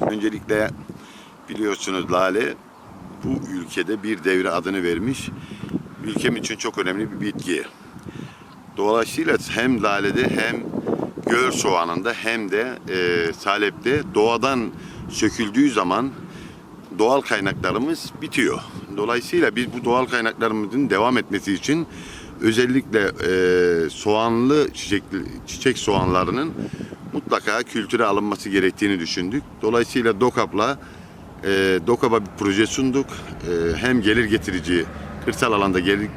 Öncelikle biliyorsunuz lale bu ülkede bir devre adını vermiş. Ülkem için çok önemli bir bitki. Dolayısıyla hem lalede hem göl soğanında hem de e, salepte doğadan söküldüğü zaman doğal kaynaklarımız bitiyor. Dolayısıyla biz bu doğal kaynaklarımızın devam etmesi için özellikle e, soğanlı çiçekli, çiçek soğanlarının mutlaka kültüre alınması gerektiğini düşündük. Dolayısıyla DOKAP'la e, DOKAP'a bir proje sunduk. E, hem gelir getirici kırsal alanda gelir,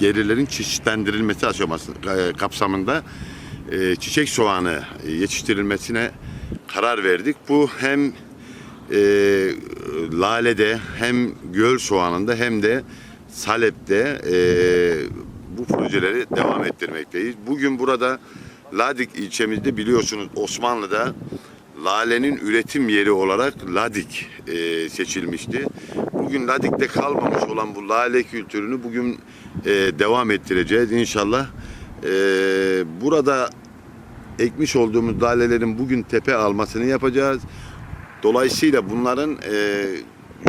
gelirlerin çeşitlendirilmesi aşaması e, kapsamında e, çiçek soğanı yetiştirilmesine karar verdik. Bu hem e, lalede hem göl soğanında hem de salepte e, bu projeleri devam ettirmekteyiz. Bugün burada Ladik ilçemizde biliyorsunuz Osmanlı'da lalenin üretim yeri olarak Ladik e, seçilmişti. Bugün Ladik'te kalmamış olan bu lale kültürünü bugün e, devam ettireceğiz inşallah. E, burada ekmiş olduğumuz lalelerin bugün tepe almasını yapacağız. Dolayısıyla bunların e,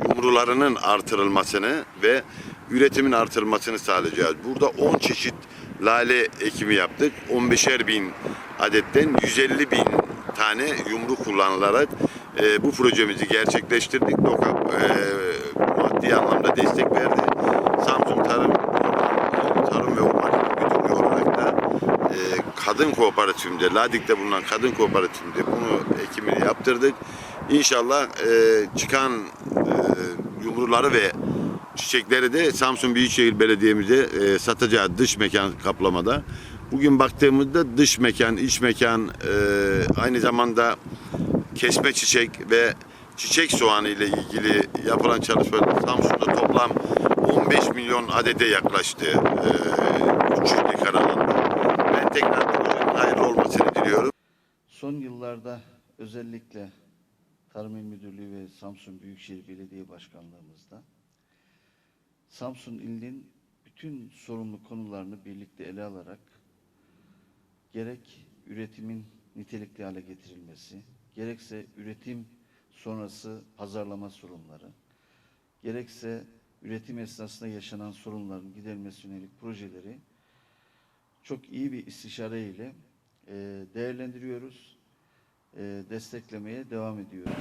yumrularının artırılmasını ve üretimin artırılmasını sağlayacağız. Burada 10 çeşit lale ekimi yaptık. 15'er bin adetten 150 bin tane yumru kullanılarak e, bu projemizi gerçekleştirdik. DOKAP e, maddi anlamda destek verdi. Samsun Tarım Tarım ve Ormancılık Müdürlüğü olarak da e, kadın kooperatifinde, Ladik'te bulunan kadın kooperatifinde bunu ekimini yaptırdık. İnşallah e, çıkan e, yumruları ve çiçekleri de Samsun Büyükşehir Belediye'mize e, satacağı dış mekan kaplamada. Bugün baktığımızda dış mekan, iç mekan, e, aynı zamanda kesme çiçek ve çiçek soğanı ile ilgili yapılan çalışmalar Samsun'da toplam 15 milyon adede yaklaştı. E, 3 dekar alanda. Ben tekrar projenin hayırlı olmasını diliyorum. Son yıllarda özellikle Tarım İl Müdürlüğü ve Samsun Büyükşehir Belediye Başkanlığımızda Samsun ilinin bütün sorumlu konularını birlikte ele alarak gerek üretimin nitelikli hale getirilmesi, gerekse üretim sonrası pazarlama sorunları, gerekse üretim esnasında yaşanan sorunların giderilmesi yönelik projeleri çok iyi bir istişare ile e, değerlendiriyoruz, e, desteklemeye devam ediyoruz.